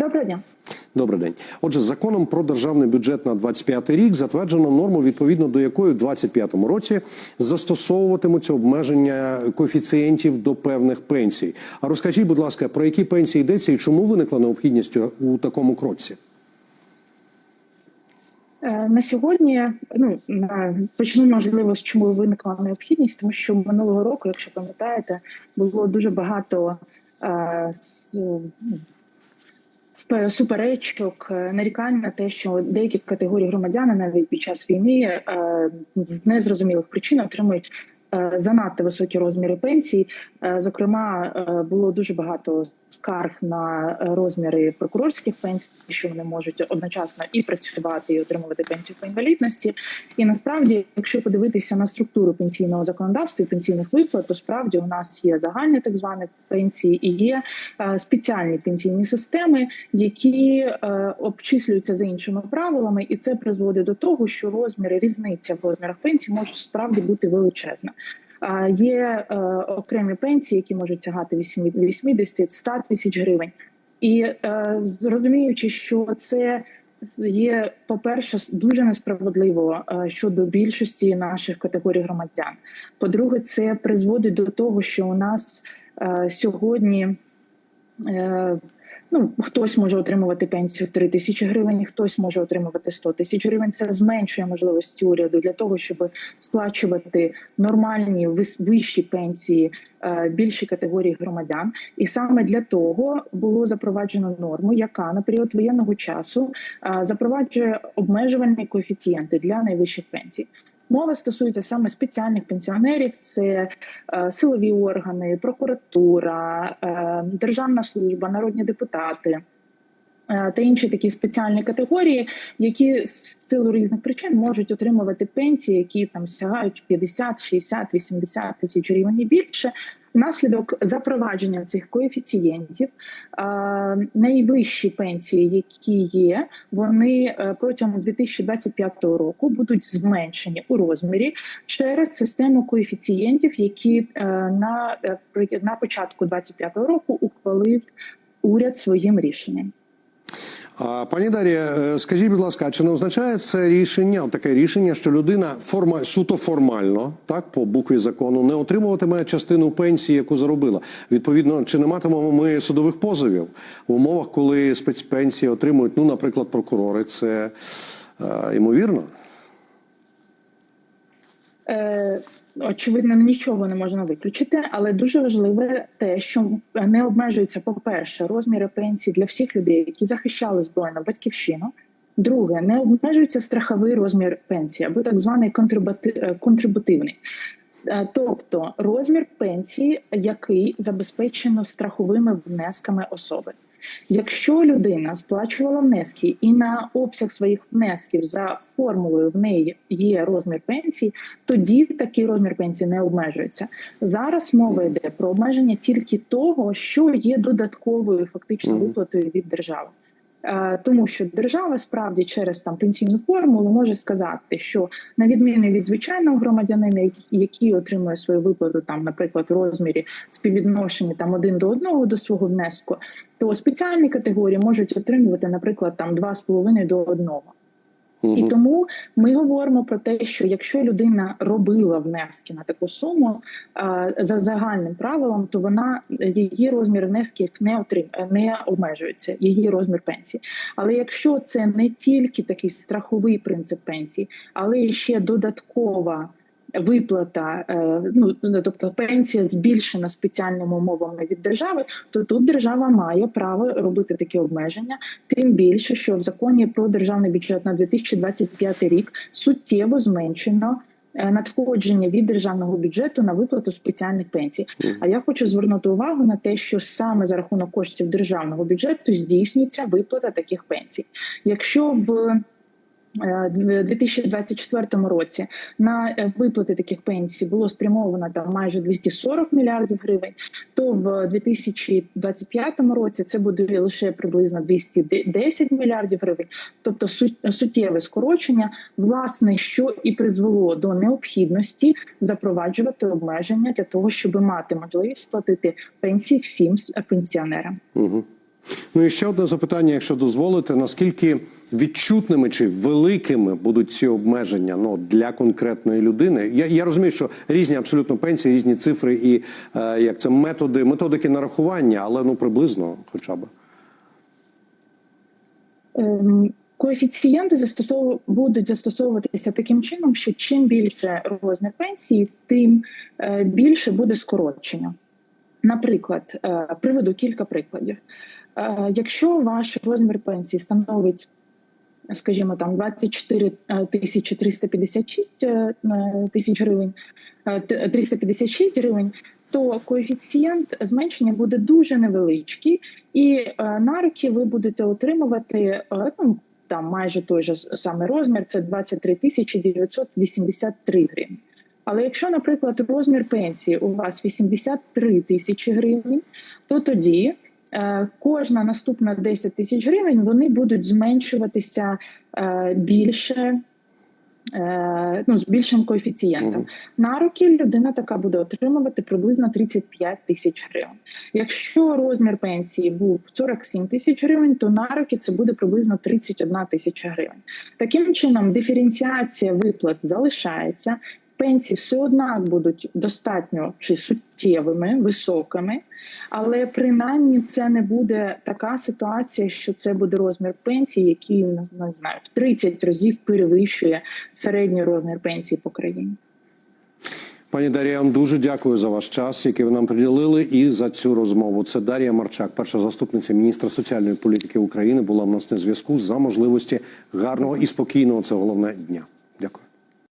Доброго дня. Добрий день. Отже, законом про державний бюджет на 25 рік затверджено норму, відповідно до якої в 25 році застосовуватимуться обмеження коефіцієнтів до певних пенсій. А розкажіть, будь ласка, про які пенсії йдеться і чому виникла необхідність у такому кроці? Е, На сьогодні ну почну можливо з чому виникла необхідність, тому що минулого року, якщо пам'ятаєте, було дуже багато е, суперечок, е, нарікань на те, що деякі категорії громадян навіть під час війни е, з незрозумілих причин отримують. Е, Занадто високі розміри пенсій. Е, Зокрема, е, було дуже багато скарг на розміри прокурорських пенсій, що вони можуть одночасно і працювати, і отримувати пенсію по інвалідності. І насправді, якщо подивитися на структуру пенсійного законодавства і пенсійних виплат, то справді у нас є загальні так звані пенсії і є спеціальні пенсійні системи, які обчислюються за іншими правилами, і це призводить до того, що розміри різниця в розмірах пенсій може справді бути величезна. А Є е, окремі пенсії, які можуть сягати 80-100 тисяч гривень, і е, розуміючи, що це є, по-перше, дуже несправедливо е, щодо більшості наших категорій громадян. По-друге, це призводить до того, що у нас сьогодні. Ну, хтось може отримувати пенсію в 3 тисячі гривень, хтось може отримувати 100 тисяч гривень. Це зменшує можливості уряду для того, щоб сплачувати нормальні вищі пенсії е, більшій категорії громадян. І саме для того було запроваджено норму, яка на період воєнного часу е, запроваджує обмежувальні коефіцієнти для найвищих пенсій. Мова стосується саме спеціальних пенсіонерів: це е, силові органи, прокуратура, е, державна служба, народні депутати. е, Та інші такі спеціальні категорії, які з силу різних причин можуть отримувати пенсії, які там сягають 50, 60, 80 тисяч гривень і більше. Внаслідок запровадження цих коефіцієнтів е, найвищі пенсії, які є, вони е, протягом 2025 року будуть зменшені у розмірі через систему коефіцієнтів, які е, на, на початку 2025 року ухвалив уряд своїм рішенням. Пані Дар'я, е, скажіть, будь ласка, чи не означає це рішення, таке рішення, що людина форма суто формально, так по букві закону, не отримуватиме частину пенсії, яку заробила? Відповідно, чи не матимемо ми судових позовів в умовах, коли спецпенсії отримують, ну, наприклад, прокурори? Це е, ймовірно? Е, очевидно, нічого не можна виключити, але дуже важливе те, що не обмежується, по-перше, розміри пенсії для всіх людей, які захищали збройну батьківщину. Друге, не обмежується страховий розмір пенсії або так званий е, контрибутивний. Е, Тобто розмір пенсії, який забезпечено страховими внесками особи. Якщо людина сплачувала внески і на обсяг своїх внесків за формулою в неї є розмір пенсії, тоді такий розмір пенсії не обмежується. Зараз мова йде про обмеження тільки того, що є додатковою фактично виплатою від держави. Е, Тому що держава справді через там пенсійну формулу може сказати, що на відміну від звичайного громадянина, який- отримує свою виплату, там, наприклад, в розмірі співвідношення там один до одного до свого внеску, то спеціальні категорії можуть отримувати, наприклад, там 2,5 до 1. І тому ми говоримо про те, що якщо людина робила внески на таку суму е, за загальним правилом, то вона її розмір внесків не отрим, не обмежується, її розмір пенсії. Але якщо це не тільки такий страховий принцип пенсії, але ще додаткова. Виплата, е, ну тобто пенсія збільшена спеціальними умовами від держави, то тут держава має право робити такі обмеження, тим більше, що в законі про державний бюджет на 2025 рік суттєво зменшено е, надходження від державного бюджету на виплату спеціальних пенсій. А я хочу звернути увагу на те, що саме за рахунок коштів державного бюджету здійснюється виплата таких пенсій. Якщо в 2024 році на е, виплати таких пенсій було спрямовано там майже 240 мільярдів гривень, то в 2025 році це буде лише приблизно 210 мільярдів гривень, тобто сут- суттєве скорочення, власне, що і призвело до необхідності запроваджувати обмеження для того, щоб мати можливість сплатити пенсії всім пенсіонерам. Угу. Ну і ще одне запитання, якщо дозволите, наскільки відчутними чи великими будуть ці обмеження ну, для конкретної людини? Я, я розумію, що різні абсолютно пенсії, різні цифри і е, як це методи, методики нарахування, але ну приблизно, хоча б. Ем, Коефіцієнти застосов... будуть застосовуватися таким чином, що чим більше розмір пенсії, тим е, більше буде скорочення. Наприклад, е, приведу кілька прикладів. Е, Якщо ваш розмір пенсії становить, скажімо, там 24 тисячі 356 е, тисяч гривень, е, 356 гривень, то коефіцієнт зменшення буде дуже невеличкий, і е, на руки ви будете отримувати е, ну, там майже той же самий розмір, це 23 тисячі 983 гривні. Але якщо, наприклад, розмір пенсії у вас 83 тисячі гривень, то тоді е, кожна наступна 10 тисяч гривень вони будуть зменшуватися е, більше. е, Ну, з більшим коефіцієнтом. На руки людина така буде отримувати приблизно 35 тисяч гривень. Якщо розмір пенсії був 47 тисяч гривень, то на руки це буде приблизно 31 тисяча гривень. Таким чином, диференціація виплат залишається. Пенсії все одно будуть достатньо чи суттєвими, високими, але принаймні це не буде така ситуація, що це буде розмір пенсії, який не знаю в 30 разів перевищує середній розмір пенсії по країні. Пані Дар'я, я вам дуже дякую за ваш час, який ви нам приділили, і за цю розмову. Це Дар'я Марчак, перша заступниця міністра соціальної політики України, була в нас на зв'язку за можливості гарного і спокійного це головне дня. Дякую.